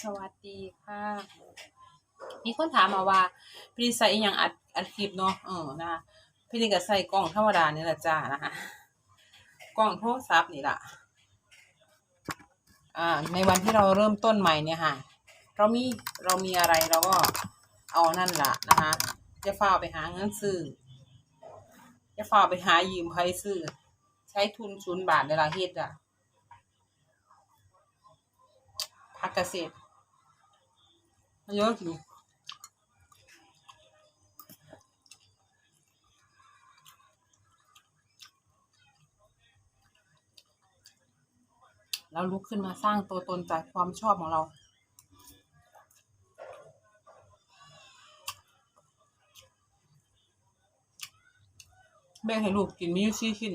สวัสดีค่ะ มีคนถามมาว่า พี่ใส่อหยังอัดอัดคลิปเนาะเออนะคะพี่นี่ก็ใส่กล้องธรรมดานี่แหละจ้านะคะกล้องโทรศัพท์นี่แหละอ่าในวันที่เราเริ่มต้นใหม่เนี่ยค่ะ เรามีเรามีอะไรเราก็เอานั่นละนะคะจะฝ้าไปหาเงินซื้อจะฝ้าไปหายืมใครซื้อใช้ทุนศูนย์บาทในละเฮ็ดอะพักเกษตร เยอะอยู่แล้วลุกขึ้นมาสร้างตัวตนจากความชอบของเรา แบ่งให้ลูกกินมีอยู่สี่ชิ้น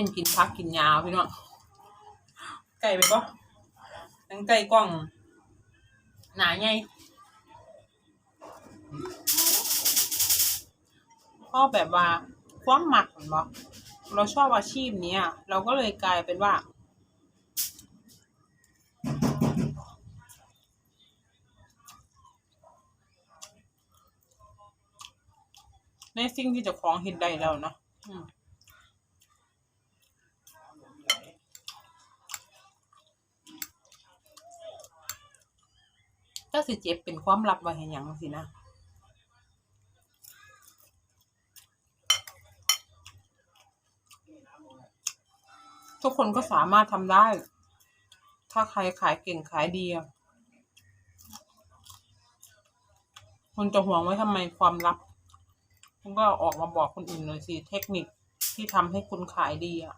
น้นกินพักกินยาวพี่น้องไก่ไปปะทั้งไก่กล้อง หนาไงพ่อแบบว่าความหมักเหมือนบอเราชอบอาชีพนี้เราก็เลยกลายเป็นว่า ในสิ่งที่จะของเห็นได้แล้วเนาะ ถ้าสิเจ็บเป็นความลับไว้เห็นอย่างสินะทุกคนก็สามารถทำได้ ถ้าใครขายเก่งขายดีคุณจะห่วงไว้ทำไมความลับ คุณก็ออกมาบอกคนอื่นเลยสิ เทคนิคที่ทำให้คุณขายดีอะ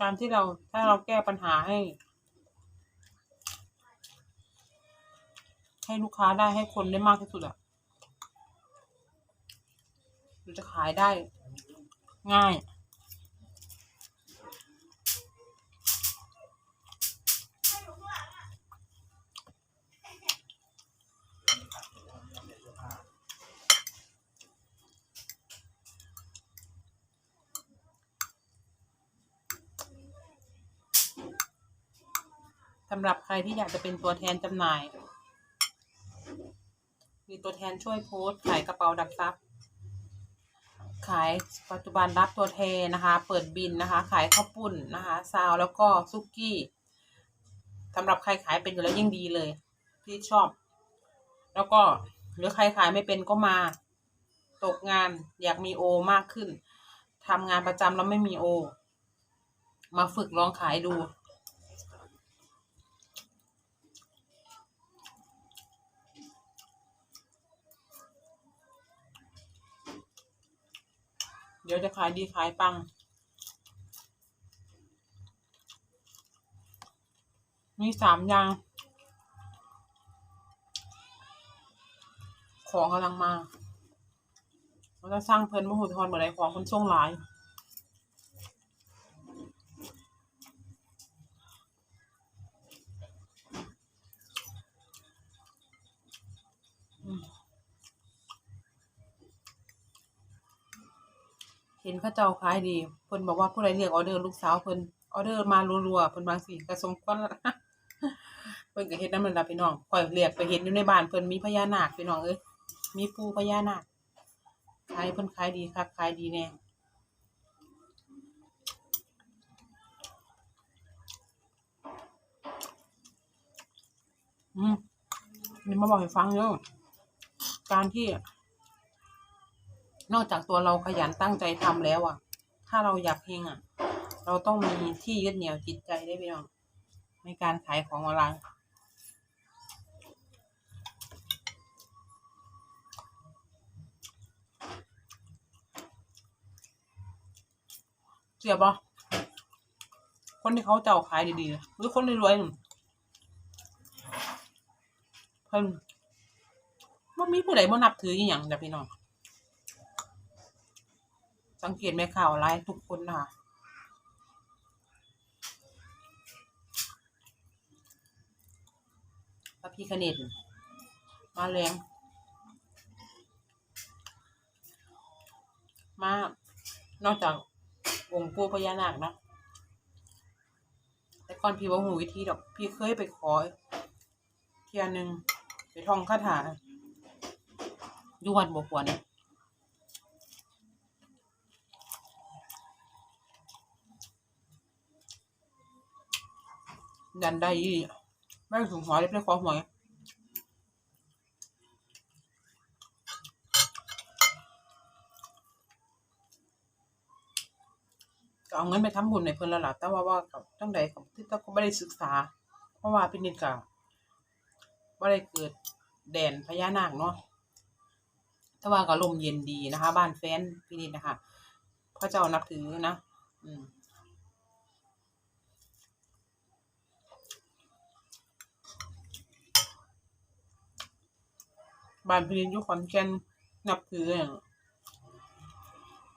การที่เราถ้าเราแก้ปัญหาให้ ให้ลูกค้าได้ให้คนได้มากที่สุดอะเราจะขายได้ง่ายำหรับใครที่อยากจะเป็นตัวแทนจำหน่าย มีตัวแทนช่วยโพสต์ขายกระเป๋าดักซับขายปัจจุบันรับตัวแทนนะคะ เปิดบินนะคะ ขายข้าวปุ้นนะคะ ซาวแล้วก็ซุกี้สำหรับใครขายเป็นอยู่แล้วยิ่งดีเลย ที่ชอบ แล้วก็หรือใครขายไม่เป็นก็มา ตกงานอยากมีโอมากขึ้นทำงานประจำแล้วไม่มีโอ มาฝึกลองขายดู เดี๋ยวจะขายดีขายปัง มีสามอย่าง ของกำลังมาเราจะสร้างเพลินมหุทรเมื่อไรของคนช่วงหลาย ห็นข้าเจ้าขายดีเพิ่นบอกว่าผู้ใดเรียกออเดอร์ลูกสาวเพิ่นออเดอร์มารัวๆเพิ่นบางสิกระสมควรเพิ่นก็เฮ็ดนำมันละพี่น้องข่อยเรียกไปเห็นอยู่ในบ้านเพิ่นมีพญานาคพี่น้องเอ้ยมีปูพญานาคขายเพิ่นขายดีคักขายดีแน่อืมนี่มาบอกให้ฟังเด้อการที่ นอกจากตัวเราขยันตั้งใจทำแล้วอะ ถ้าเราอยากเฮงอะ เราต้องมีที่ยึดเหนี่ยวจิตใจได้พี่น้องในการขายของออนไลน์เสียบปะคนที่เขาเจ้าขายดีๆหรือคนรวยๆนั่นเพิ่นว่มีผู้ใดมานับถืออีหยังจ้ะพี่น้อง สังเกตไหมข่าวไลฟ์ทุกคนนะคะพระพี่คเนตมาแรงมากนอกจากองค์ปู่พญานาคนะแต่ก่อนพี่ว่าหูวิธีดอก พี่เคยไปขอเทียนหนึ่งไปท่องคาถาอยู่วัดบวกวน ดันได้ยี่ไม่สูงหัวเลยไปขอหวยก็เอาเงินไปทำบุญในเพิ่นละหล่ะแต่ว่าว่ากับจังใดกับที่ก็บ่ได้ศึกษา เพราะว่าพินิจก็บ่าได้เกิดแดนพญานาคเนาะแต่ว่าก็ลมเย็นดีนะคะ บ้านแฟนพินิจนะคะพระเจ้านับถือนะ อืม บ้านพินิจอยู่ขอนแก่นนับถืออย่าง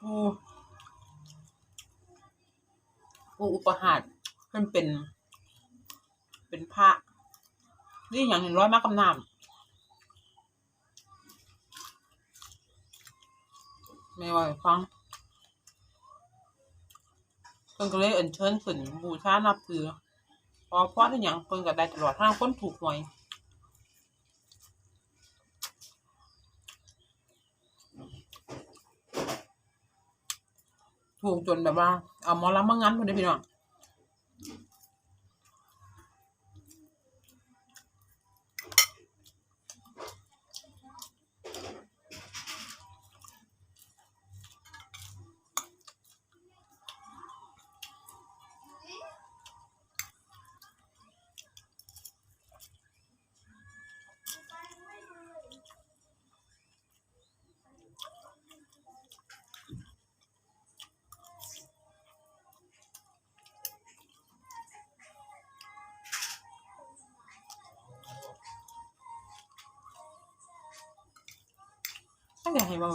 ปู่ผู้อุปหาสเพิ่นเป็น เป็นพระนี่อย่างหนึ่งร้อยมากกำนามไม่ว่าให้ฟังเพิ่นก็เลยเอิญเชิญขึ้นบูชานับถือพอเพราะที่อย่างเพิ่นก็ได้ตลอดทางคนถูกหวย ถูกจนแบบว่า เอาหมอลำมางั้นคนไดีพี่น้อง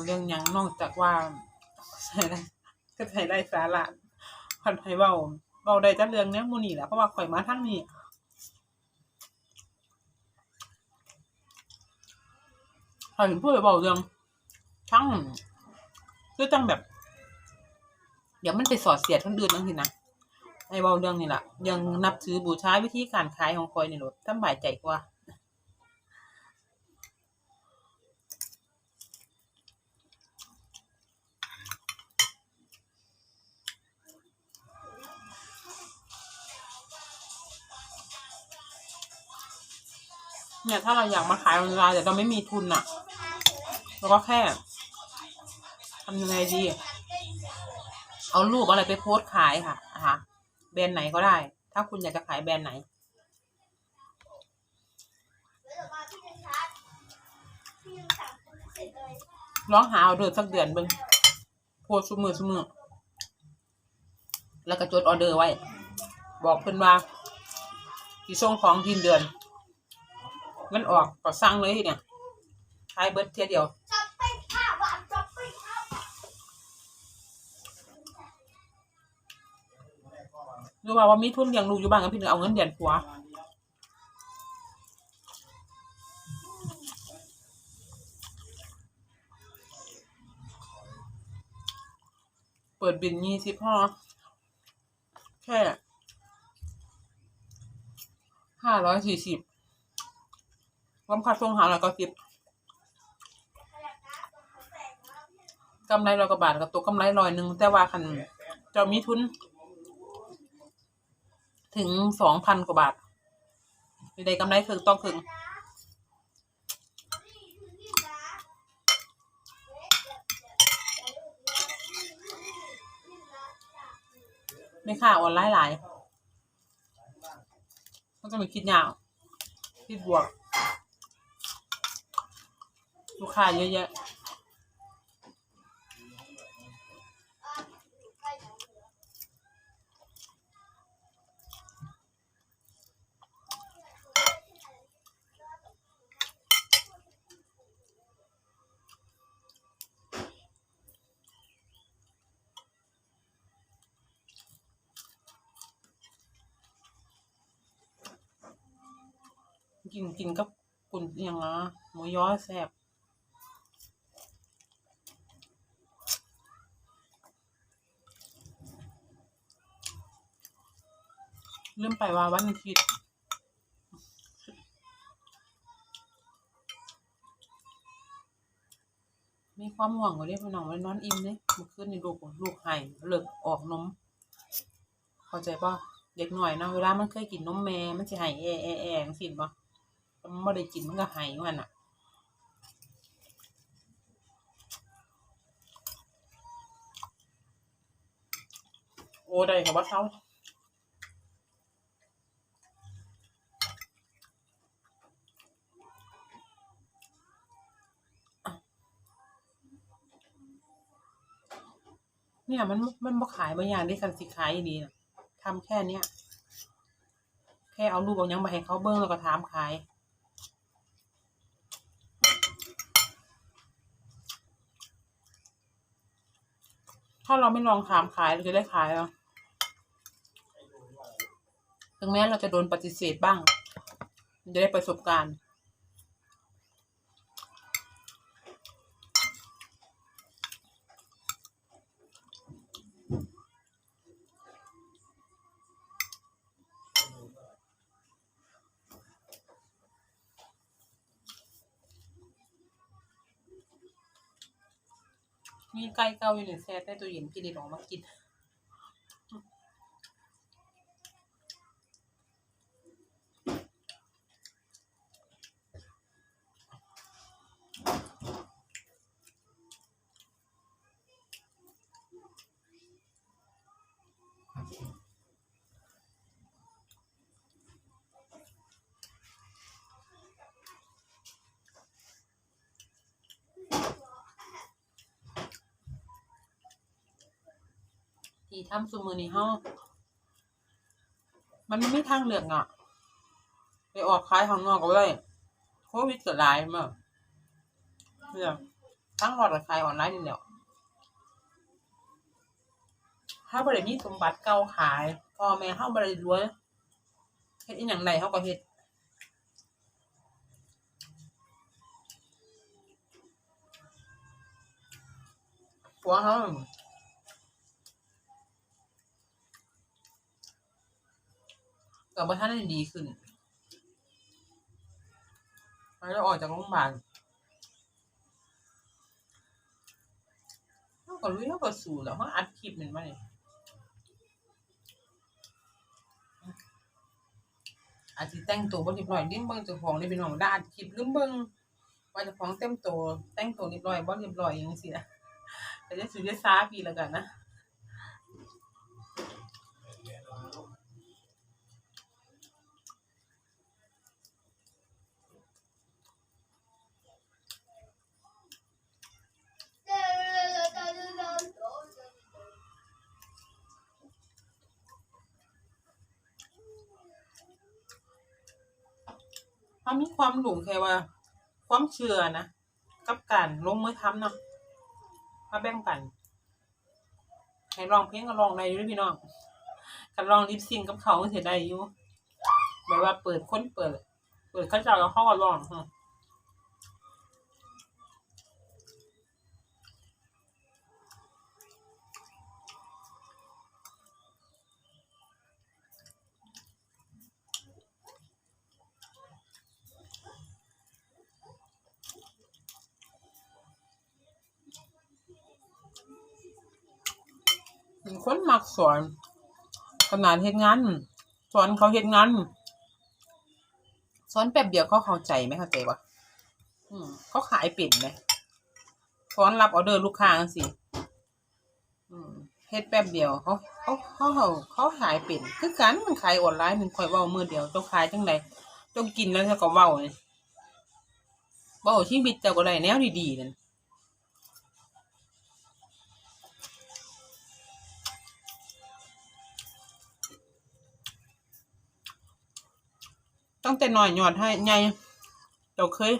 เรื่องยังนอกจากว่าใช่ได้ก็ใช้ได้สาระคันให้เบาเบาได้จักเรื่องเนี้ยมูนี่แหละเพราะว่าข่อยมาทั้งนี้ข่อยพูดไปเบาเรื่องทั้งคือจังแบบ เดี๋ยวมันไปสอดเสียดคนอื่นนั่นสินะไอ้เบาเรื่องนี่แหละยังนับถือบูชาวิธีการขายของคอยในี่หรอสำบายใจกว่า เนี่ยถ้าเราอยากมาขายออนไลน์แต่เราไม่มีทุนอะเราก็แค่ทำยังไงดี เอารูปอะไรไปโพสต์ขายค่ะนะคะแบรนด์ไหนก็ได้ ถ้าคุณอยากจะขายแบรนด์ไหนลองหาเอาเดอร์สักเดือนบิ่งโพสต์ซุมือซุมือแล้วก็จดออเดอร์ไว้ บอกเพิ่อนว่าที่ส่งของทีมเดือน เงินออกก็สั่งเลยทีเนี่ยขายเบิร์ดเทียเดียวช้อปปิ้ว่าว่ามีทุนเลี้ยงลูกอยู่บ้านกับพี่หนึ่งเอาเงินเดือนผัวเปิดบินยี่สิบห้อแค่ห้าร้อยสี่สิบ รวมค่าส่งหาร้อยเก้าสิบกำไรร้อยกว่าบาทกับตัวกำไรร้อยหนึ่งแต่ว่าคันเจะมีทุน ถึงสองพันกว่าบาทมีได้กำไรคือต้องถึงไม่ค่าออนไลน์หลายก็จะมีคิดยาวคิดบวก ลูกค้าเยอะแยะกินกินกับกุนยังนะหมูย้อแซ่บ ลืมไปว่าวันอาทิตย์มีความห่วงกว่าเด้พี่น้องไว้นอนอิ่มเด้เมื่อคืนนี่ลูกลูกไห้เลิกออกนม เข้าใจป่ะเด็กหน่อยเนาะเวลามันเคยกินนมแม่มันสิไห้แอแอแอจังซี่ป่ะมันบ่ได้กินมันก็ไห้มันอะโอ้ได้ค่ะว่าเขา เนี่ยมันมันบ่ขายบางอย่างได้กันสิขายดีนะทำแค่เนี้ยแค่เอารูปเอายังมาให้เขาเบิ้งแล้วก็ถามขายถ้าเราไม่ลองถามขายเราจะได้ขายเหรอถึงแม้เราจะโดนปฏิเสธบ้างมันจะได้ประสบการณ์ มีไก่เก่าอยู่ในแช่ในตู้เย็นพี่ได้ลองมากิน ทำซุมือนี้เฮามันไม่มีทางเลือกอะไปออกขายข้างนอกก็ได้โควิดเกิดหลายมาเนี่ยทั้งหอดกับขายออนไลน์นี่แหละถ้าบริมีสมบัติเก่าขายพ่อแม่เฮาบริรวยเฮ็ดอีหยังไดเฮาก็เฮ็ดผัวเฮา กับว่าท่านได้ดีขึ้นแล้วออกจากโรงพยาบาลเขาก็รู้เขาก็สู้แล้วเขาอัดคลิปมันมาเนี่ยอาจจะแต่งตัวบ่เรียบร้อยเลี้ยงเบิ่งเจ้าของได้เป็นของด้านคลิปลืมเบิ่งว่าเจ้าของเต็มตัวแต่งตัวเรียบร้อยบ่เรียบร้อยอย่างซี่นะแต่จะสิได้ช้าพี่แล้วกันนะ เขามีความหลงแค่ว่า ความเชื่อนะ กับการลงมือทำเนาะมาแบ่งปันให้ลองเพลงก็ลองได้อยู่ด้อพี่น้องกันลองลิปซิงกับเขาเสียได้อยู่แบบว่าเปิดค้นเปิด เปิดเข้าเจ้าแล้วเขาก็ลอง เป็นคนมักสอน ขนาดเฮ็ดงานสอนเขาเฮ็ดงานสอนแป๊บเดียวเขาเข้าใจไหมเข้าใจปะอืมเขาขายเป็นไหมสอนรับออเดอร์ลูกค้าจังซี่อืมเฮ็ดแป๊บเดียวเขาเขาเขาเขาเขาขายเป็นคือกันมันขายออนไลน์มันคอยเว้ามือเดียวเจ้าขายจังไดเจ้ากินแล้วเจ้าก็เว้าเลยเว้าชีวิตเจ้าก็ได้แนวดีๆนั่น ตั้งแต่น้อยหยอดให้ใหญ่เราเคย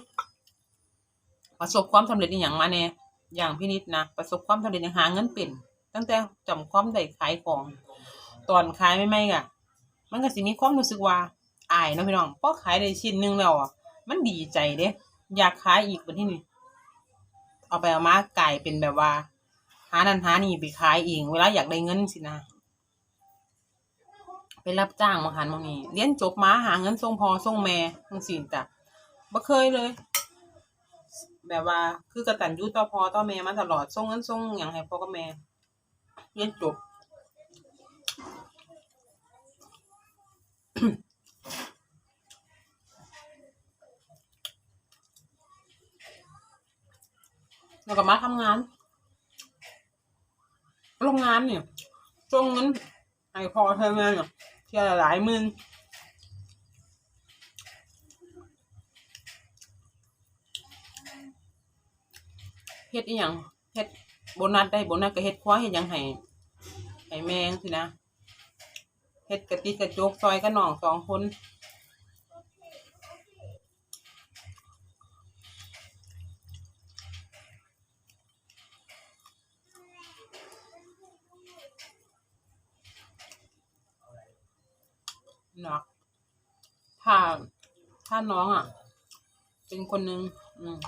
ประสบความสำเร็จในอย่างมาเนี่ยอย่างพี่นิดนะประสบความสำเร็จในหาเงินเป็นตั้งแต่จำความได้ขายของ ตอนขายไม่ไม่ๆอะมันก็สิมีความรู้สึกว่าอายเนาะพี่น้องพอขายได้ชิ้นหนึงแล้วอะมันดีใจเด้อยากขายอีกวันที่นี่เอาไปเอามากลายเป็นแบบว่า หานันหานี่ไปขายเองเวลาอยากได้เงินสินะ ไปรับจ้างมาหันมานี่เรียนจบมาหาเงินส่งพอส่งแม่ทั้งสิ้นจ้ะบ่เคยเลย แบบว่าคือกระตันยูต่อพอต่อแม่มาตลอดส่งเงินส่งอย่างให้พ่อกับแม่เรียนจบแล้วก็มาทำงาน โรงงานเนี่ยส่งเงินให้พอเธอแม่เนี่ย เที่ยวละหลายหมื่นเฮ็ดอีหยังเฮ็ดโบนัสได้โบนัสก็เฮ็ดคว้าเฮ็ดหยังให้ให้แมงสินะเฮ็ดกะติกกระจกซอยกับน้องสองคน นะถ้าถ้าน้องอะ เป็นคนนึงอืม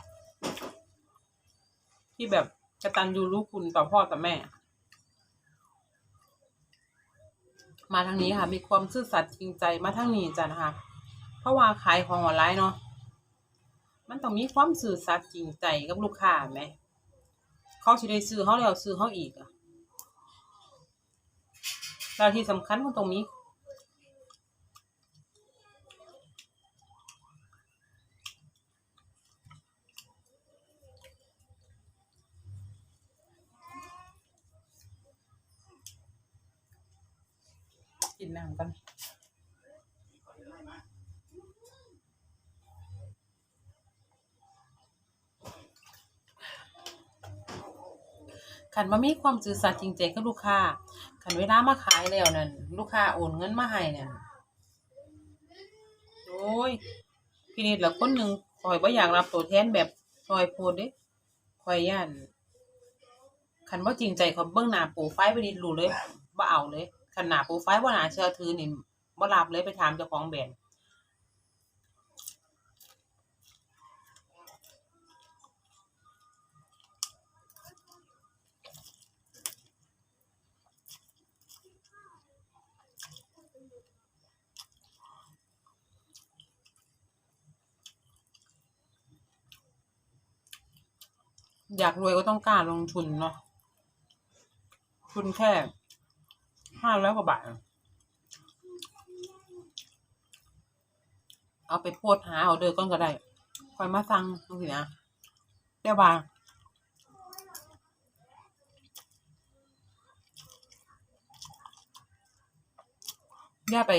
ที่แบบกระตันยูรู้คุณต่อพ่อต่อแม่ มาทางนี้ค่ะ มีความซื่อสัตย์จริงใจมาทางนี้จ้ะนะคะเพราะว่าขายของออนไลน์เนาะมันต้องมีความซื่อสัตย์จริงใจกับลูกค้าไหมเขาสิได้ซื้อเขาแล้วซื้อเขาอีกอะแล้วที่สำคัญมันตรงนี้ กินน้ำกันขันมามีความซื่อสัตย์จริงใจกับลูกค้าขันเวลามาขายแล้วนั่นลูกค้าโอนเงินมาให้นั่นโอ้ยพี่นิดละคนหนึ่งคอยว่าอยากรับตัวแทนแบบซอยโพดเด้คอยย่านขันว่าจริงใจเขาเบื้องหน้าปรไฟไปนิดรู้เลยว่าเอาเลย ขนหน้าโปรไฟล์ว่าหนาเชื่อถือนี่บ่รับเลยไปถามเจ้าของแบรนด์อยากรวยก็ต้องกล้าลงทุนเนาะทุนแค่ ห้าร้อยกว่าบาทเอาไปโพดหาเอาเดอก้อนก็ได้คอยมาสั่งตรงสินะเดี๋ยวว่าอย่าไป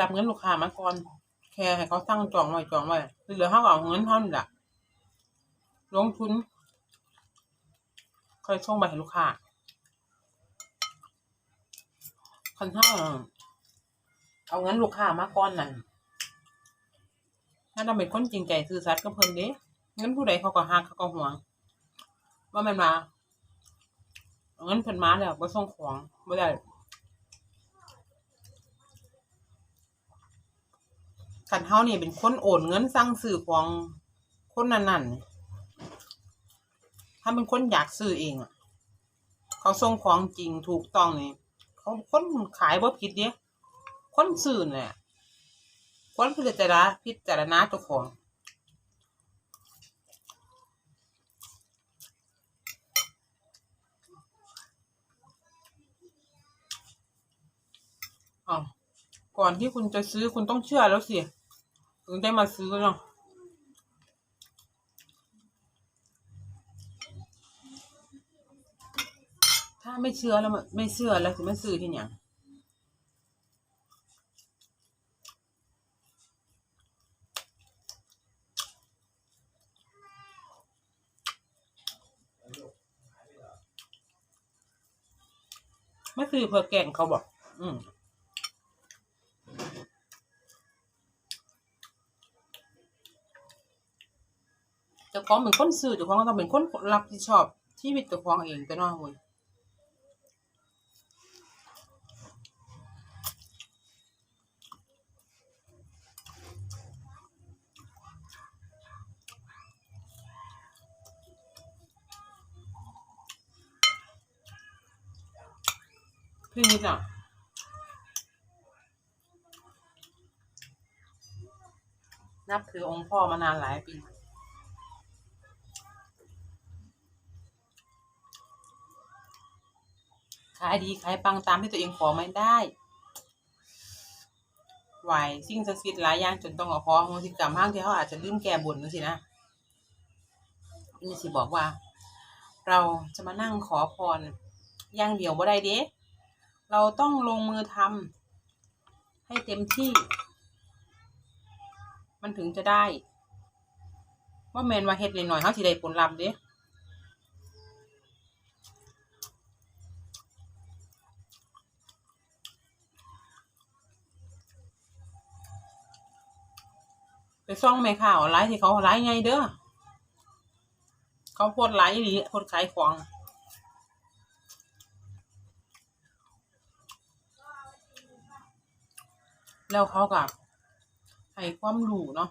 รับเงินลูกค้ามาก่อน แค่ให้เขาสั่งจองไว้จองไว้เหลือเขาก็เอาเงินเท่านี้แหละลงทุนค่อยส่งไปให้ลูกค้า คันเท่าเอาเงินลูกค้ามาก่อนนั่นถ้าเราเป็นคนจริงใจซื่อสัตย์กับเพิ่นเด้เงินผู้ใดเขาก็ฮักเขาก็หวง ว่าม่นมาเอาเงินเพิ่นมาแล้วบ่ส่งของบ่ได้คันเฮานี่เป็นคนโอนเงินสั่งซื้อของคนนั้นนี่นถ้าเป็นคนอยากซื้อเองอะเขาส่งของจริงถูกต้องนี่ เขาคนขายบ่ผิดเด้คนซื้อเนี่ยควรพิจารณาพิจารณาเจ้าของอ๋อก่อนที่คุณจะซื้อคุณต้องเชื่อแล้วสิถึงได้มาซื้อเนาะ ไม่เชื่อแล้วมันไม่เชื่อแล้วจะไม่ซื้อที่เนี่ยไม่ซื้อเพื่อแกงเขาบอก อืมจ้าของเป็นคนซื้อเจ้าของก็ต้องเป็นคนรับผิดชอบชีวิตเจ้าของเองแต่น้อยเว้ พี่นิดอะนับถือองค์พ่อมานานหลายปีขายดีขายปังตามที่ตัวเองขอไม่ได้ไหวสิ่งศักดิ์สิทธิ์หลายอย่างจนต้องเอของสิกรรมห้างที่เขาอาจจะลืมแก้บนนั่นสินะนี่สิบอกว่า เราจะมานั่งขอพรอย่างเดียวบ่ได้เด้ เราต้องลงมือทำให้เต็มที่ มันถึงจะได้ว่าแมนว่าเฮ็ดเลยหน่อยเขาสิได้ผลลัพธ์เด้ไปซ่องแม่ข่าวไลฟ์ที่เขาไลฟ์ไงเด้อเขาโพดไลฟ์หรือโพดขายของ แล้วเขากับให้ความรู้เนาะ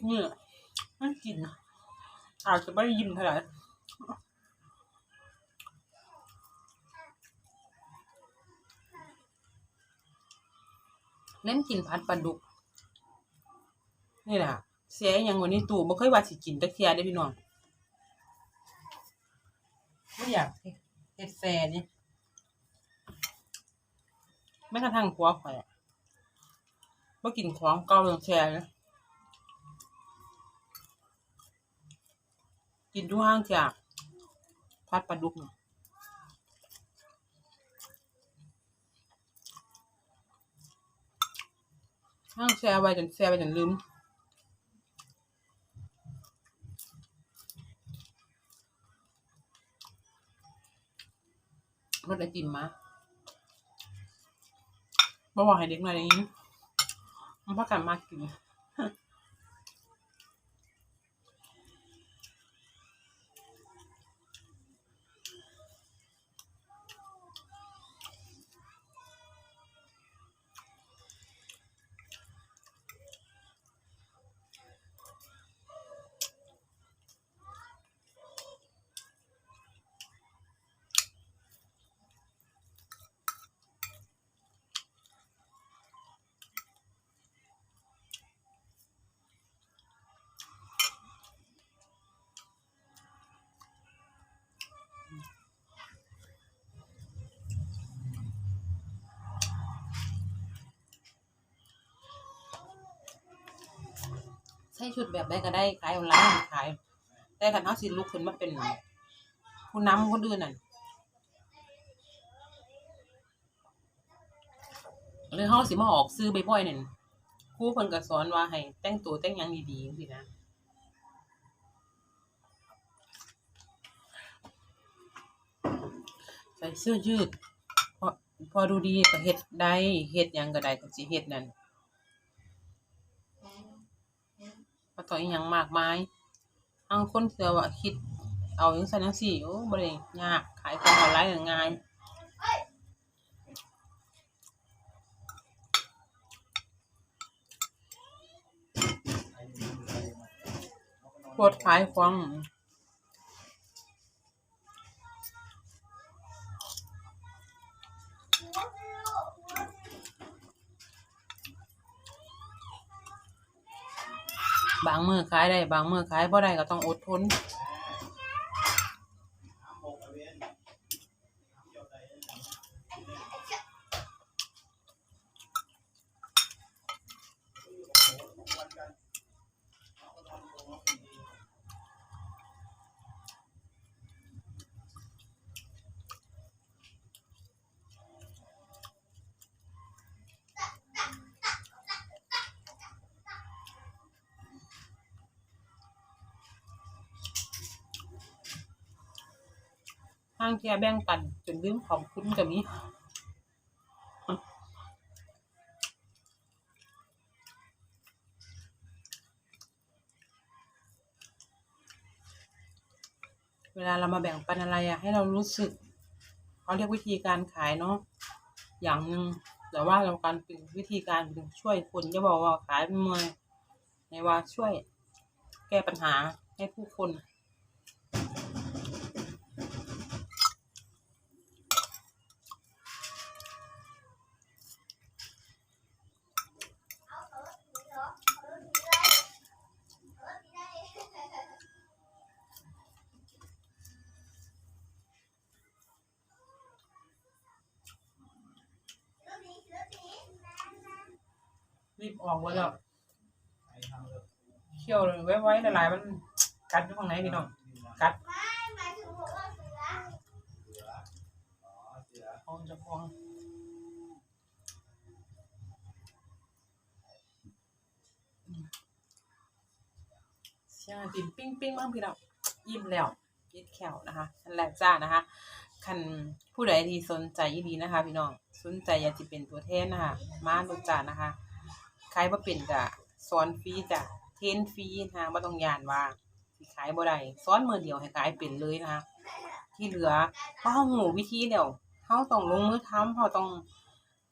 คลิปนี้ไม่กินนอาจจะไม่ได้ยิ้มเท่าไหร่เน้นกินผัดปลาดุก นี่แหละเสียอย่างวันนี้ตู่บ่เคยว่าสิกินตะเคียได้พี่น้องไม่อยากเฮ็ดแฟร์นี่ไม่กระทั่งผัวข่อยอะบ่กินของเก่าเรื่องแชร์นะ กินทุกห้างจากพัดปลาดุกเนี่ยห้างแชร์ไว้จนแชร์ไปจนลืมรถไอติมมาบ่บอกให้เด็กหน่อยอย่างนี้มันพักกันมากกิน ใชุดแบบใดก็ได้ขายออนไลน์ขาย แต่คันเขาสิลุกขึ้นมาเป็นผู้นำคนอื่นนั่นหรือเขาสิมาออกซื้อบ่อยๆนั่นครูเพิ่นก็สอนว่าให้แต่งตัวแต่งหยังดีๆจังซี่นะใส่เสื้อยืดพอพอดูดีก็เฮ็ดได้เฮ็ดหยังก็ได้ก็สิเฮ็ดนั่น บ่ต้องอีหยังมากมายบางคนเสือว่าคิดเอาอย่างซั่นจังซี่โอ้บ่ได้ยากขายของออนไลน์ก็ง่ายโพดขายของ บางมือขายได้บางมือขายบ่ได้ก็ต้องอดทน แค่แบ่งปัน จนลืมของคุ้นกับนี้เวลาเรามาแบ่งปันอะไรอะให้เรารู้สึกเขาเรียกวิธีการขายเนาะอย่างหนึ่งแต่ว่าเราการเป็นวิธีการช่วยคนจะบอกว่าขายเป็นมือในว่าช่วยแก้ปัญหาให้ผู้คน ไว้ไว้หลายๆมันกัดอยู่ข้างในพี่น้องกัดพองจะพองเสียงติ่มปิ้งปิ้งมากพี่น้องยิ้มแล้วยิดแขวนะคะนั่นแหละจ้านะคะคันผู้ใดที่สนใจอีดีนะคะ พี่น้องสนใจอยากจะเป็นตัวแทนนะคะมาดูจ้านะคะขายบ่เป็นก็สอนฟรีจ้ะ เทนฟรีนะคะบ่ต้องยานว่าสิขายบ่ได้สอนมือเดียวให้ขายเป็นเลยนะคะที่เหลือเพราะเฮารู้วิธีแล้วเฮาต้องลงมือทำเฮาต้อง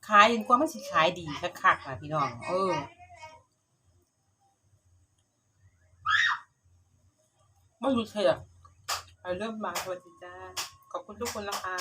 ขายจนกว่ามันสิขายดีคักๆนะพี่น้องเออบ่รู้เทื่อไปเริ่มมาสวัสดีจ้าขอบคุณทุกคนนะคะ